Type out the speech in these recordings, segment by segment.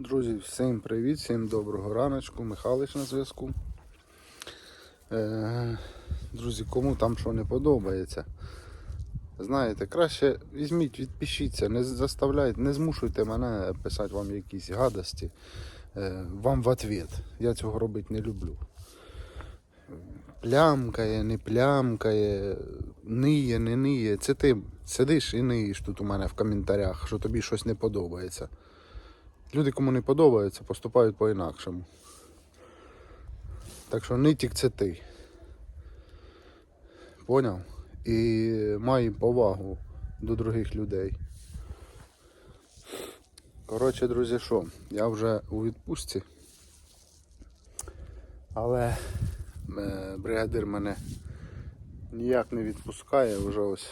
Друзі, всім привіт, всім доброго раночку. Михайлович на зв'язку. Е, друзі, кому там що не подобається. Знаєте, краще візьміть, відпишіться, не заставляйте, не змушуйте мене писати вам якісь гадості. Е, вам в ответ. Я цього робити не люблю. Плямкає, не плямкає, ниє, не ниє. Це ти сидиш і ниєш тут у мене в коментарях, що тобі щось не подобається. Люди, кому не подобається, поступають по-інакшому. Так що нитік це ти. Поняв? І май повагу до других людей. Коротше, друзі, що? Я вже у відпустці. Але е, бригадир мене ніяк не відпускає, вже ось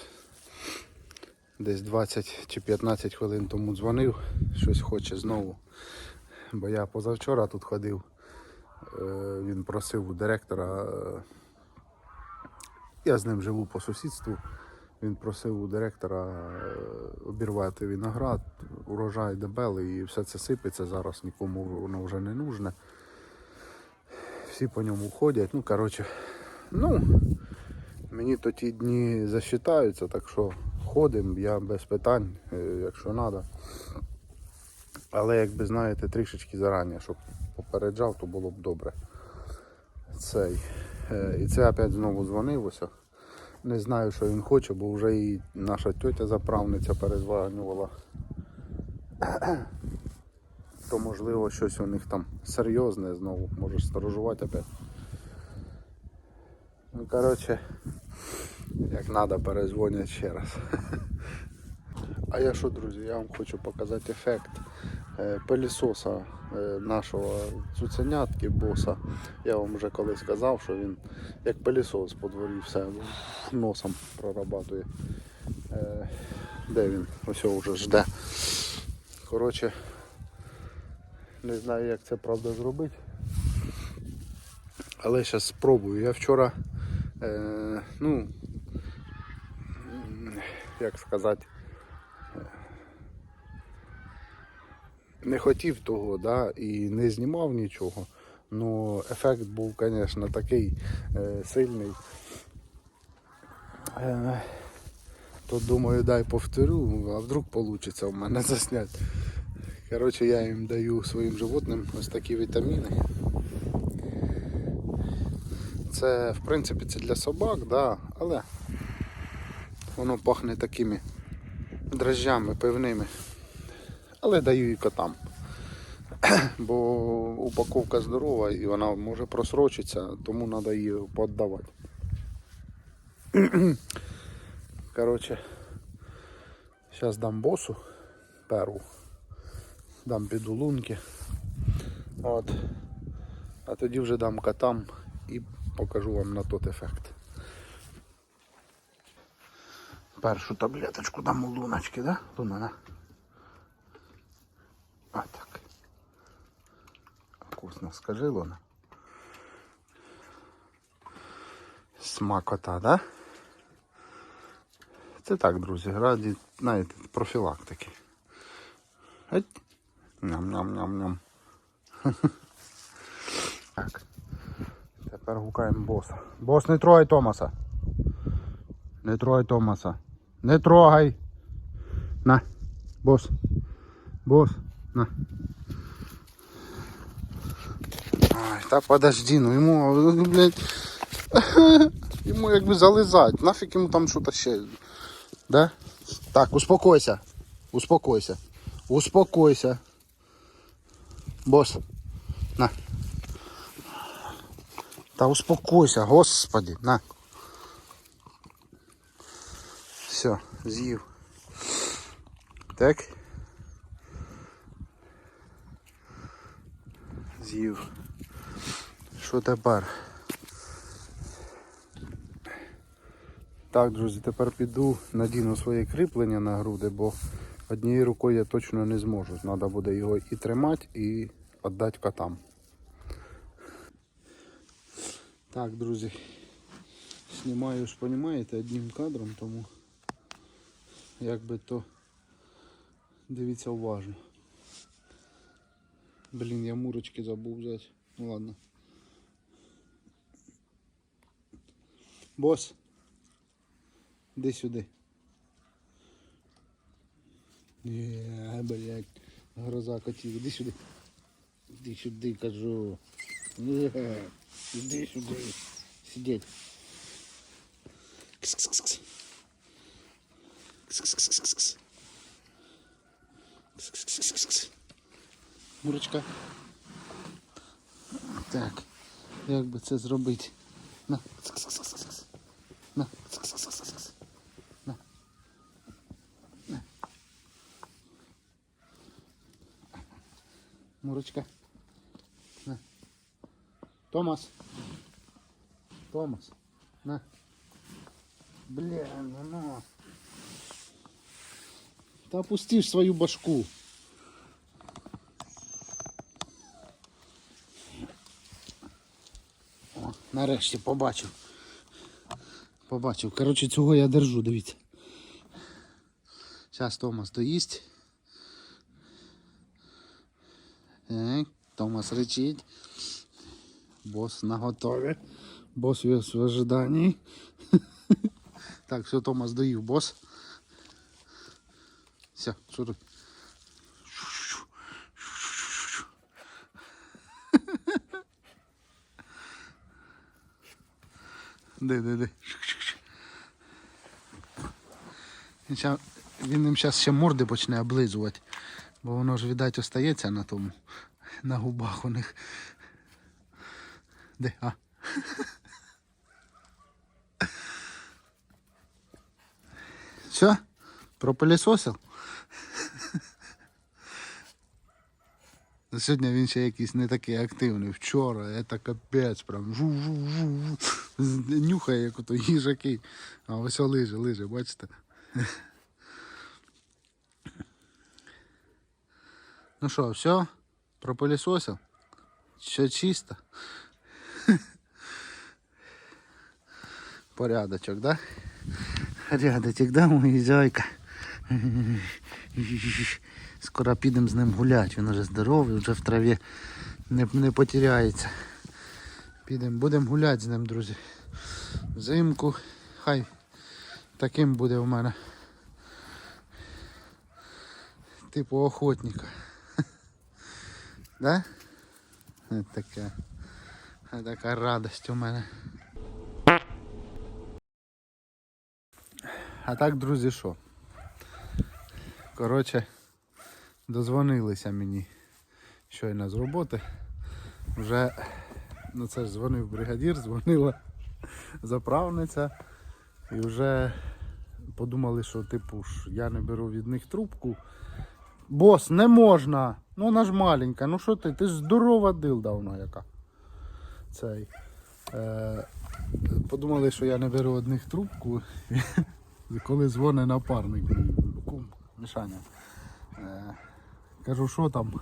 десь 20 чи 15 хвилин тому дзвонив, щось хоче знову. Бо я позавчора тут ходив, е, він просив у директора, е, я з ним живу по сусідству, він просив у директора е, обірвати виноград, урожай дебелий і все це сипеться зараз, нікому воно вже не нужне. Всі по ньому ходять, ну коротше, ну, мені то ті дні засчитаються, так що ходимо, я без питань, е, якщо треба. Але якби знаєте, трішечки зарані, щоб попереджав, то було б добре. Цей. Е, І це опять знову дзвонив ось. Не знаю, що він хоче, бо вже і наша тьотя заправниця перезванювала. То можливо щось у них там серйозне знову, може сторожувати опять. Ну коротше, як треба, перезвонять ще раз. А я що, друзі, я вам хочу показати ефект е, пилісоса е, нашого цуценятки боса. Я вам вже колись казав, що він як пилісос по дворі все носом прорабатує. Е, Де він? Ось вже жде. Коротше, не знаю як це правда зробити. Але зараз спробую. Я вчора, ну, як сказати, не хотів того, да, і не знімав нічого. Ну, ефект був, звісно, такий е, сильний. Е, то думаю, дай повторю, а вдруг вийде в мене засняти. Коротше, я їм даю своїм животним ось такі вітаміни. Це, в принципі, це для собак, да, але воно пахне такими дрожжами пивними. Але даю і котам. Бо упаковка здорова і вона може просрочитися, тому треба її поддавати. Коротше, зараз дам босу перву, дам підулунки. От. А тоді вже дам котам і покажу вам на тот ефект. Першу таблеточку дам у луночки, да? Луна, А так. Вкусно, скажи, Луна. Смакота, да? Це так, друзі, раді, знаєте, профілактики. Ням-ням-ням-ням. Так. Тепер гукаємо боса. Бос, не трогай Томаса. Не трогай Томаса. Не трогай. На. Бос. Бос. На. Ай, та подожди, ну йому, блядь, йому якби зализать. Нафіг йому там що-то ще. Да? Так, успокойся. Успокойся. Успокойся. Бос. На. Та успокойся, господи, на. Все, з'їв. Так. З'їв. Що тепер? Так, друзі, тепер піду, надіну своє кріплення на груди, бо однією рукою я точно не зможу. Треба буде його і тримати, і віддати котам. Так, друзі, знімаю ж, розумієте, одним кадром, тому як би то дивіться уважно. Блін, я мурочки забув взяти. Ну ладно. Бос. Іди сюди. Є, блядь. Гроза котів. Іди сюди. Іди сюди, кажу. Є, Іди сюди. Сидеть. Кс-кс-кс-кс. Мурочка. Так. Як би це зробити? На. На. На. На. Мурочка. На. Томас. Томас. На. Бля, ну на. Та опусти ж свою башку. О, нарешті побачив. Побачив. Коротше, цього я держу, дивіться. Зараз Томас доїсть. Так, Томас речить. Бос на готові. Бос в ожиданні. Так, все, Томас доїв, бос. Все, шуруй. Де, де, де. Ща- він їм зараз ще морди почне облизувати, бо воно ж, видать, остається на тому, на губах у них. Де? А. Все? Пропилісосив? Сьогодні він ще якийсь не такий активний. Вчора це капець, прям жу-жу-жу. Нюхає, як ото їжаки. А ось лиже, лиже, бачите? Ну що, все? Пропилісосив? Все чисто? Порядочок, да? Порядочок, да, мої зайка? Скоро підемо з ним гуляти, він уже здоровий, вже в траві не, не потеряється. Підемо, будемо гуляти з ним, друзі. Взимку. Хай таким буде в мене. Типу охотника. Да? Така, ось така радость у мене. А так, друзі, що? Коротше, дозвонилися мені щойно з роботи. Вже, ну це ж дзвонив бригадір, дзвонила заправниця. І вже подумали, що типу ж я не беру від них трубку. Бос, не можна. Ну вона ж маленька. Ну що ти? Ти ж здорова дилда вона яка. Цей. Е, подумали, що я не беру від них трубку. Коли дзвонить напарник, кум, Мішаня. Е, кажу, що там?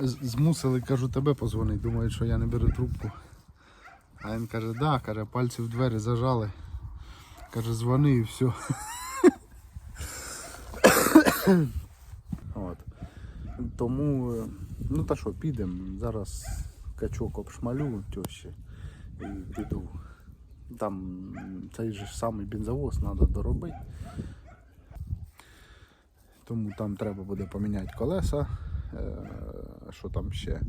Змусили, кажу, тебе позвонити. Думають, що я не беру трубку. А він каже, да, каже, пальці в двері зажали. Каже, дзвони і все. От. Тому, е, ну та що, підемо. Зараз качок обшмалю тещі і піду. Там цей же самий бензовоз треба доробити. Тому там треба буде поміняти колеса. Е, що там ще?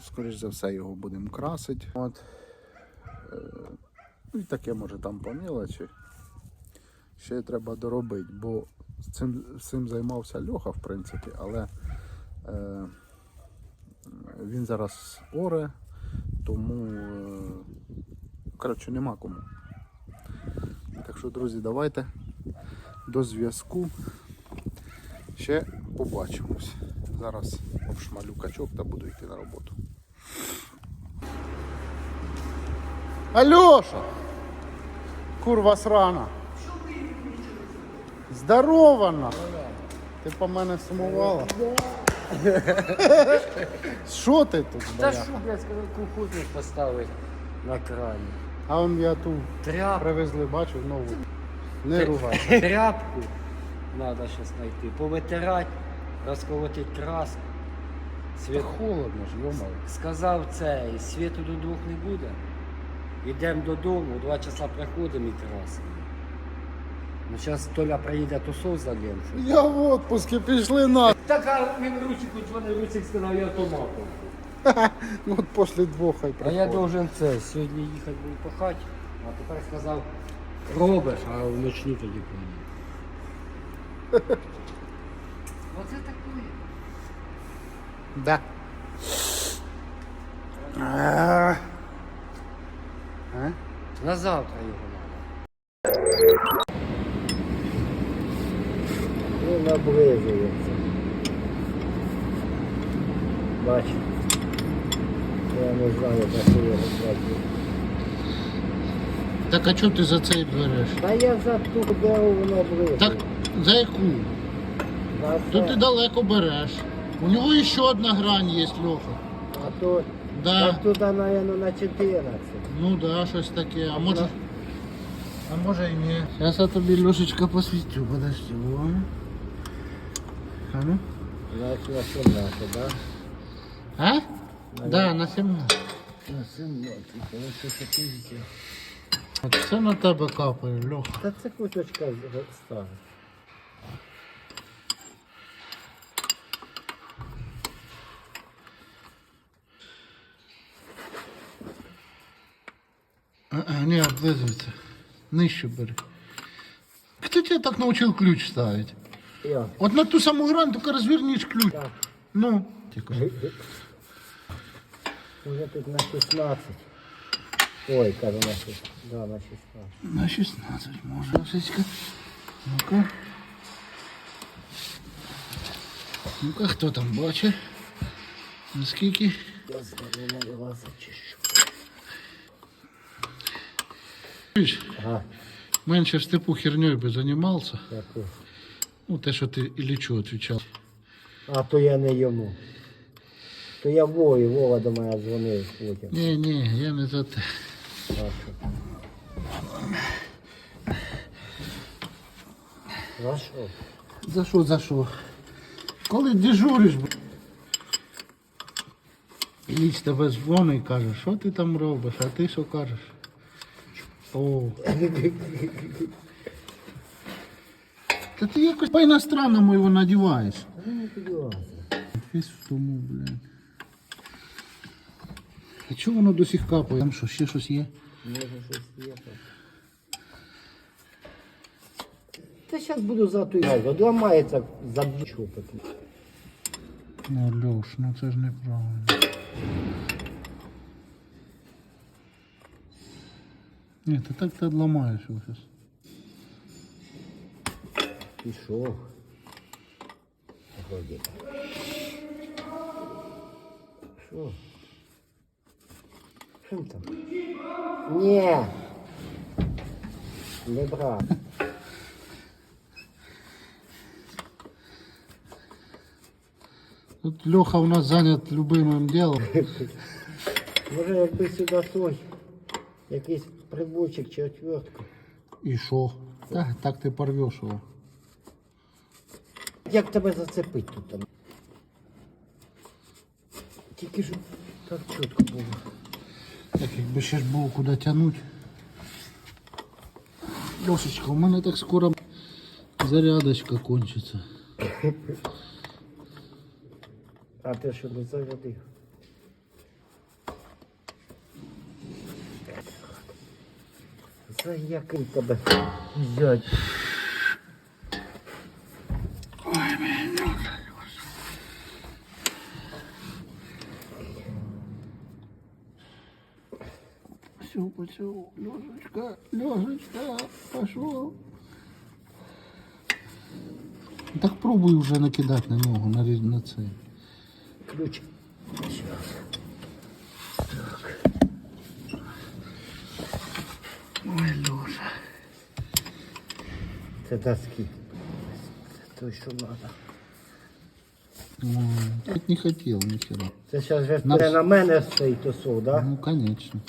Скоріш за все його будемо красити. От. Е, ну і таке може там по мілочі. Ще треба доробити, бо цим, цим займався Льоха, в принципі, але е, він зараз оре, тому е, коротше нема кому. Так що, друзі, давайте до зв'язку. Ще побачимось. Зараз обшмалю качок та буду йти на роботу. Альоша! Курва срана! Здорова нахуй! Ти по мене сумувала? Що ти тут, Та що, блядь, сказав, кукурник поставити на крані. А он я ту привезли, бачу, нову. Не ругайся. Тряпку треба зараз знайти, повитирати, розколотити краску. Світ Холодно ж, йомаю. сказав це, і світу до двох не буде. Йдемо додому, два часа приходимо і красимо. Ну, зараз Толя приїде тусов за ленту. Я в отпуске пішли на. Так, а він Русику дзвонив, Русик сказав, я автоматом. Ну, От після двох хай А я приходить. должен це, сьогодні їхати був пахати, а тепер сказав, робиш, а вночні тоді поїду. Оце таке. Да. А. На завтра його треба. Ну, наблизується. Бач. Я не знаю, що його платити. Так а чого ти за цей береш? Та я за ту беру, воно близько. Так за яку? За То ти далеко береш. У нього ще одна грань є, Льоха. А то, Да. так туди, мабуть, на 14. Ну да, щось таке. А може. А може і ні. Зараз я тобі Льошечка посвітю, подожди. О. А ну? На 17, так? А? Да, на 17. На 17, але це це на тебе капає, Льоха. Та це куточка стара. Не, облизується. Нижче бери. Хто тебе так научил ключ ставить? Я. От на ту саму грань, только развернешь ключ. Так. Ну. Тихо. Уже тут на 16. Ой, кажу на 16. Да, на 16. На 16 може, Лошечка. Ну-ка. Ну-ка, хто там бачить? Наскільки? Я знову на вас зачищу. Чуєш, Ага, Менше в степу херньою би займався. дякую. Ну, те, що ти Іллічу відповідав. А то я не йому. То я Вові, Вова до мене дзвонив потім. Ні, ні, я не за те. А що? За що? За що, за що? Коли дежуриш, б- Ілліч тебе дзвонить і каже, що ти там робиш, а ти що кажеш? О. Та ти якось по-іностранному його надіваєш. Ну, не в тому, блядь. А чого воно до сих капає? Там що, ще щось є? Може щось є. Та зараз буду за ту гайку. Ламається за чопити. Ну, Льош, ну це ж неправильно. Ні, ти так ти відламаєш його зараз. Пішов. Вроді. Що? Що там? Ні. Не брат. Тут Льоха у нас зайнят любимим ділом. Може якби сюди той. Якийсь приборчик чи отвертку. І що? Так, так ти порвеш його. Як тебе зацепить тут там? Тільки ж так чітко було. Так, якби ще ж було куди тягнути. Льошечка, у мене так скоро зарядочка кончиться. А ти що не зарядив? За який тебе взять? Все, пошел. Лешечка, Лешечка, пошел. Так пробуй уже накидать на ногу, на, на цей. Ключ. Ой, Леша. Це доски. Це то, що треба. Хоть не хотел ни хера. Це зараз вже На- на... мене стоїть осо, да? Ну, конечно.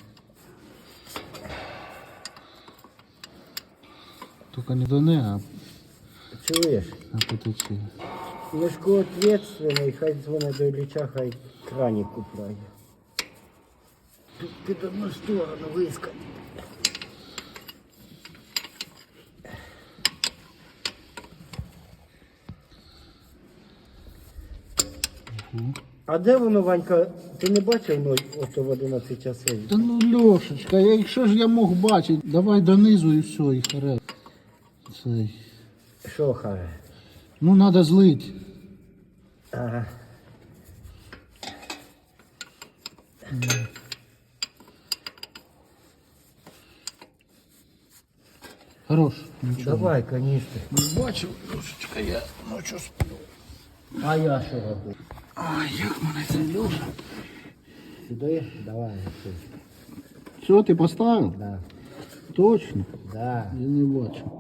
Только не до не, а, Чуєш? а потече. Мішко ответственний, хай дзвонить до Ілліча, хай краник купляє. Під, під одну сторону вискать. А де воно, Ванька, ти не бачив ну, ото в 11 часов? Та ну Льошечка, я- якщо ж я мог бачити, давай донизу і все, і харе. Цей. Що, харе? Ну треба злити. Ага. Хорош. Нічого. Давай, каністр. Не бачив, Льошечка, я ночі сплю. А я що роблю? Ай, як мене це Льоша. Сюди? Давай. сюди. Все, ти поставив? Да. Точно. Да. Я не бачу.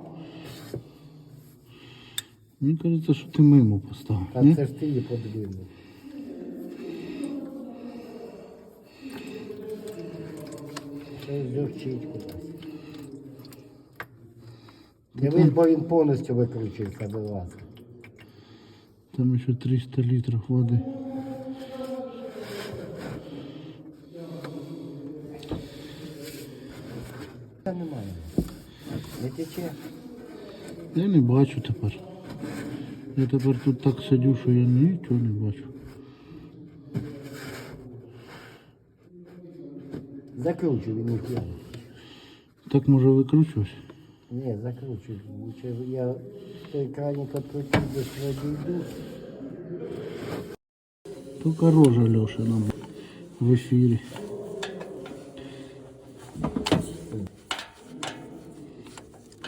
Мені кажеться, що ти мимо поставив. Та ні? це ж ти її подвинув. Це зюрчить кудись. Дивись, бо він повністю викручується, будь ласка. Там ще 300 літрів води. Та немає. Не тече. Я не бачу тепер. Я тепер тут так сидю, що я нічого не бачу. Закручуй, він не тягне. Так може викручуватися? Ні, закручуй. Лучше я той краник открутив, десь відійду. Тільки рожа Льоша нам в ефірі.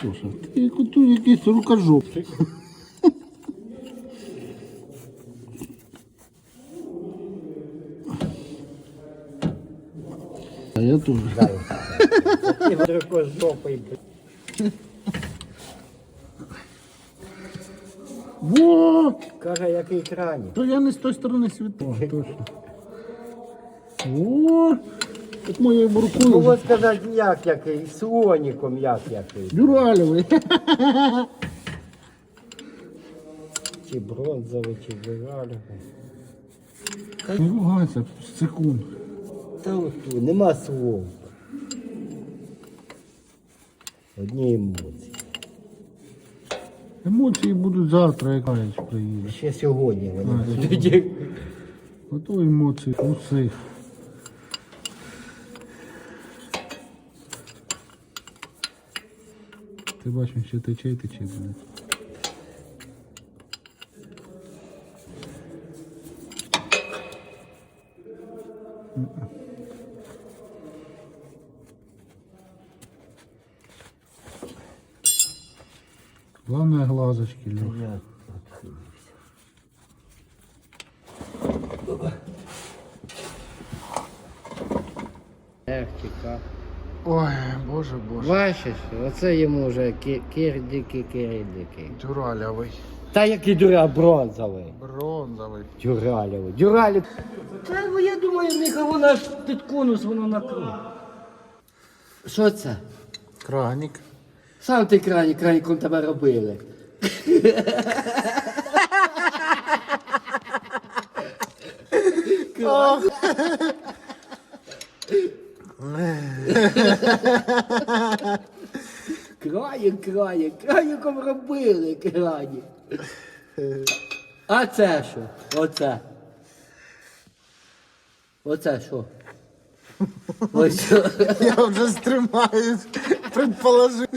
Леша, ти як ото якийсь рукожоп. А я теж. Ти рукожопий, блядь. Во! Каже, який краник. То я не з тої сторони світу. Точно. О! Так моєю Ну рукою. от сказати, як який, слоником як який. Дюралевий. Чи бронзовий, чи вигальний. Не ругайся, секунд. Та от нема слов. Одні емоції. Емоції будуть завтра, як кажуть, приїде. Ще сьогодні вони будуть. Ото емоції у всіх. Ти бачиш, що тече і тече. блядь. Главное глазочки, Леша. Я Ехтіка. Ой, боже, боже. Бачиш, оце йому вже ки- кирдики, кирдики. Дюралевий. Та який дуря бронзовий. Бронзовий. Дюралєвий. Дюралів. Та ну, я думаю, в них вона ж під конус, воно на круг. Що це? Краник. Сам ти краник, краником тебе робили. Краник, краник, краником робили краник. А це що? Оце. Оце що? Ось що. Я вже стримаюсь, предположи.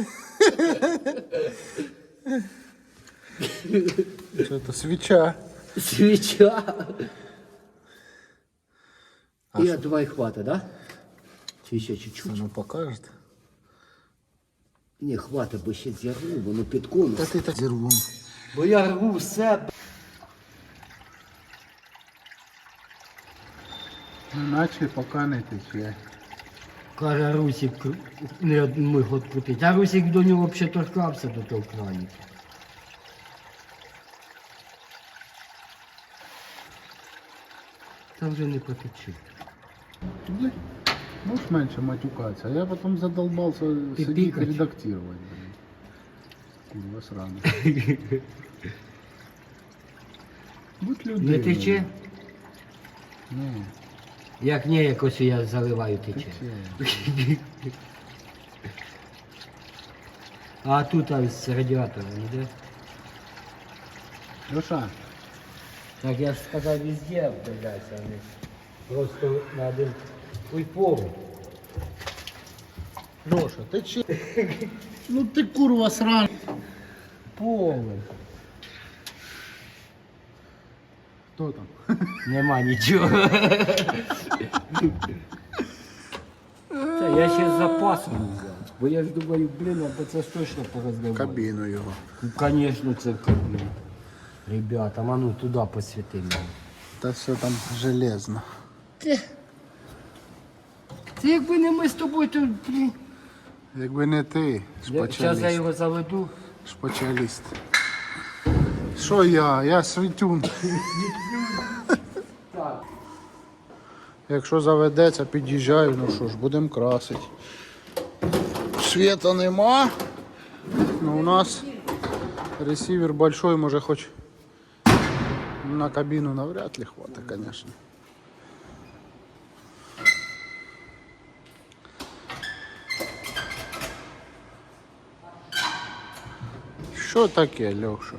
Що це свіча? Свіча. Я думаю, хватить, да? Чи ще чуть-чуть? Ну покажете. Ні, хватить, бо ще зірву, воно під конус. Та ти так зірву. Бо я рву все. Наче поки не тече. Каже Русик, не один год крутить. А Русик до нього взагалі торкався до того краніка. Там вже не потече. Можешь меньше матюкаться, а я потом задолбался сидеть и редактировать. Блин. Курва сраная. Будь Не тече? Ні, Як ні, якось я заливаю тече. тече. А тут а, з радіатором іде. Леша, Так я ж сказав везде вдивляйся, а не просто на один. Ой, повний. Леша, тече. Ну ти курва срань. Повний. Хто там? Нема нічого. Це я ще з запасом взяв. Бо я ж думаю, блін, а це ж точно порозливаю. Кабіну його. Ну, Конечно, це блін. Ребята, а ну туди посвіти мені. Та все там железно. Це якби не ми з тобою, то блін. Якби не ти, Зараз я його заведу. Спеціаліст. Що я? Я світюн. Якщо заведеться, під'їжджаю, ну що ж, будемо красити. Світа нема. Ну, у нас ресивер большой, може хоч на кабіну навряд ли хватить, звісно. Що таке, Льоша?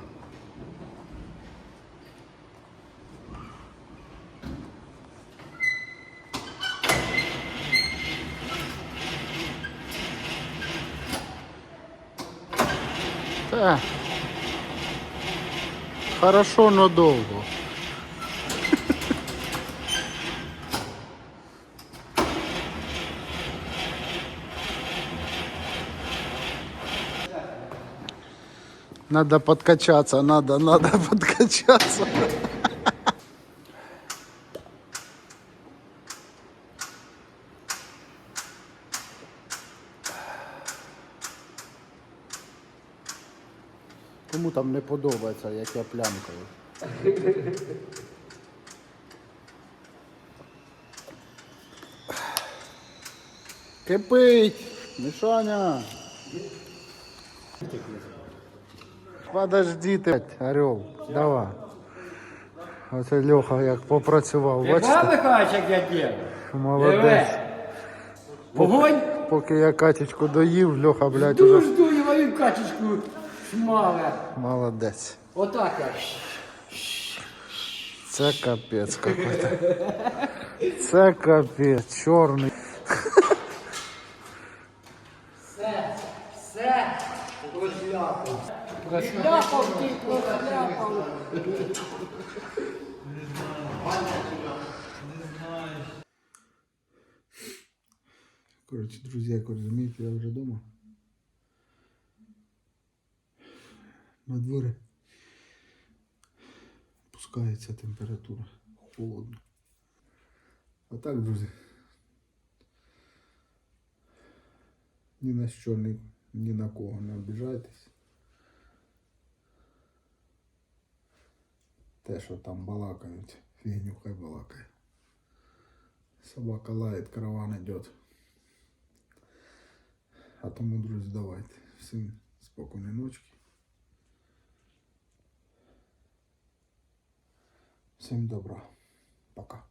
Та. Хорошо, но долго. Надо подкачаться, надо, надо подкачаться. Кому там не подобається, як я плямкаю. Кипить! Мішаня! Подожди ти, орел, давай. Оце Льоха як попрацював, бачите? Михайлович, як я дів? Молодець. Вогонь? Поки я катечку доїв, Льоха, блядь, Жду, уже жду, і мою качечку смале. молодець. Отак. Це капець какой-то. Це капець, чорний. Все, все. Розляпав ти, розляпав. Коротше, друзі, як розумієте, я вже вдома. На дворі пускається температура. Холодно. А так, друзі. Ні на що, ні, ні на кого не обіжайтесь. Те, що там балакають, фігню хай балакає. Собака лает, караван идет. А тому, друзі, давайте. Всім спокійної ночки. Всім добра. Пока.